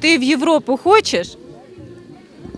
Ти в Європу хочеш?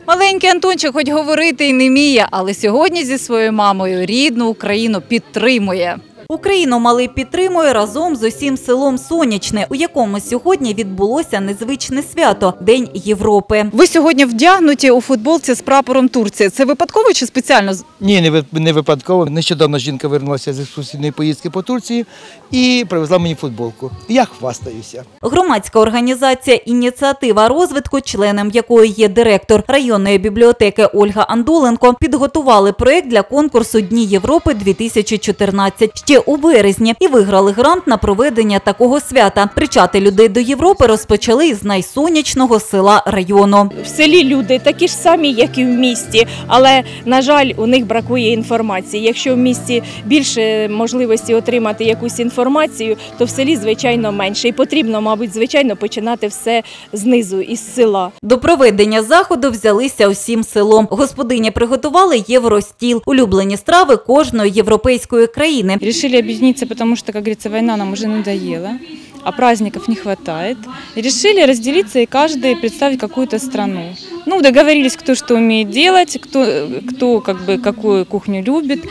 Маленький Антончик хоч говорити й не вміє, але сьогодні зі своєю мамою рідну Україну підтримує. Україну малий підтримує разом з усім селом Сонячне, у якому сьогодні відбулося незвичне свято День Європи. Ви сьогодні вдягнуті у футболці з прапором Турції. Це випадково чи спеціально? Ні, не ви- не випадково. Нещодавно жінка вернулася з екскурсійної поїздки по Турції і привезла мені футболку. Я хвастаюся. Громадська організація Ініціатива розвитку, членом якої є директор районної бібліотеки Ольга Андоленко, підготували проект для конкурсу Дні Європи 2014 ще у березні і виграли грант на проведення такого свята. Причати людей до Європи розпочали із найсонячного села району. в селі люди такі ж самі, як і в місті, але на жаль, у них бракує інформації. Якщо в місті більше можливості отримати якусь інформацію, то в селі звичайно менше. І потрібно, мабуть, звичайно, починати все знизу із села. До проведення заходу взялися усім селом. Господині приготували євростіл, улюблені страви кожної європейської країни Решили объединиться, потому что, как говорится, война нам уже надоела, а праздников не хватает. И решили разделиться и каждый представить какую-то страну. Ну, договорились, кто что умеет делать, кто, кто как бы какую кухню любит.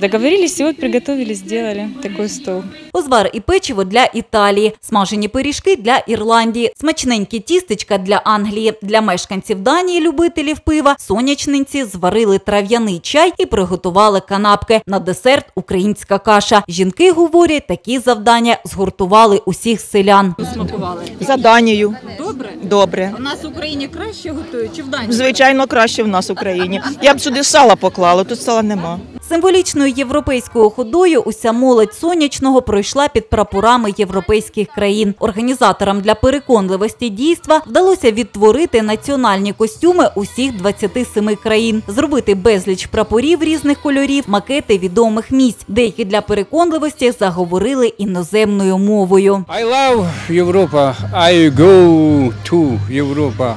Договорились и вот приготовили, сделали такой стол. Узвар і печиво для Італії, смажені пиріжки для Ірландії, смачненькі тістечка для Англії. Для мешканців Данії, любителів пива, сонячниці зварили трав'яний чай і приготували канапки. На десерт українська каша. Жінки говорять, такі завдання згуртували усіх селян. Смакували За Данію. Добре. Добре. У нас в Україні краще готують чи в Данії? Звичайно, краще в нас в Україні. Я б сюди сала поклала, тут сала нема. Символічною європейською ходою уся молодь сонячного пройшла під прапорами європейських країн. Організаторам для переконливості дійства вдалося відтворити національні костюми усіх 27 країн, зробити безліч прапорів різних кольорів, макети відомих місць. Деякі для переконливості заговорили іноземною мовою. I love Європа. I go to Європа.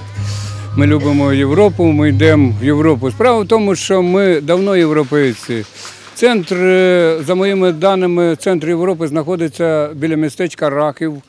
Ми любимо Європу, ми йдемо в Європу. Справа в тому, що ми давно європейці. Центр, е, за моїми даними, центр Європи знаходиться біля містечка Рахів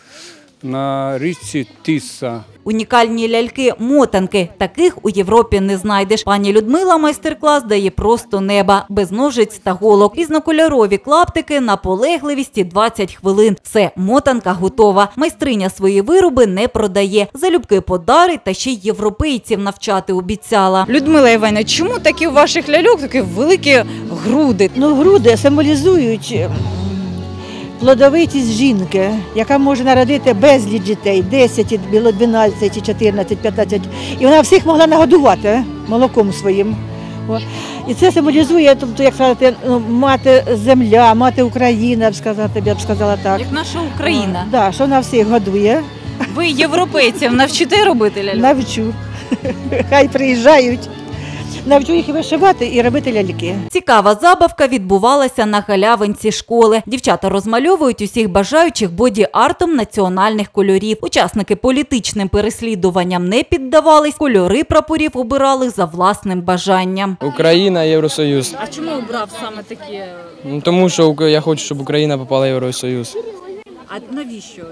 на річці Тісса. Унікальні ляльки-мотанки. Таких у Європі не знайдеш. Пані Людмила майстер-клас дає просто неба, без ножиць та голок. Різнокольорові клаптики, наполегливість і 20 хвилин. Все, мотанка готова. Майстриня свої вироби не продає. Залюбки подарить та ще й європейців навчати обіцяла. Людмила Івановна, чому такі у ваших ляльок такі великі груди? Ну, груди символізують плодовитість жінки, яка може народити безліч дітей, 10, 12, 14, 15. І вона всіх могла нагодувати молоком своїм. І це символізує, тобто, як сказати, ну, мати земля, мати Україна, я б сказати, я б сказала так. Як наша Україна. Да, що вона всіх годує, Ви європейців навчите робити ляльок? навчу. Хай приїжджають. Навчу їх і вишивати і робити ляльки. Цікава забавка відбувалася на галявинці школи. Дівчата розмальовують усіх бажаючих боді-артом національних кольорів. Учасники політичним переслідуванням не піддавались, кольори прапорів обирали за власним бажанням. Україна, Євросоюз. А чому обрав саме такі? Ну, Тому що Ук- я хочу, щоб Україна попала в Євросоюз. А навіщо?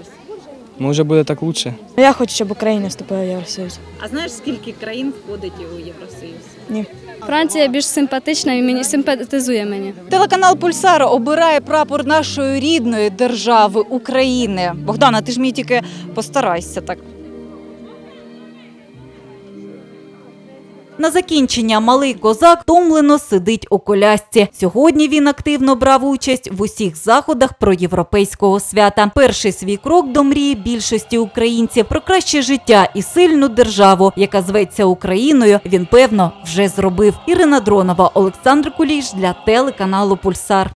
Може буде так краще. Я хочу, щоб Україна вступила в Євросоюз. А знаєш, скільки країн входить у Євросоюз? Франція більш симпатична і мені симпатизує мені. Телеканал Пульсар обирає прапор нашої рідної держави України. Богдана, ти ж мені тільки постарайся так. На закінчення малий козак томлено сидить у колясці. Сьогодні він активно брав участь в усіх заходах про європейського свята. Перший свій крок до мрії більшості українців про краще життя і сильну державу, яка зветься Україною. Він певно вже зробив. Ірина Дронова, Олександр Куліш для телеканалу Пульсар.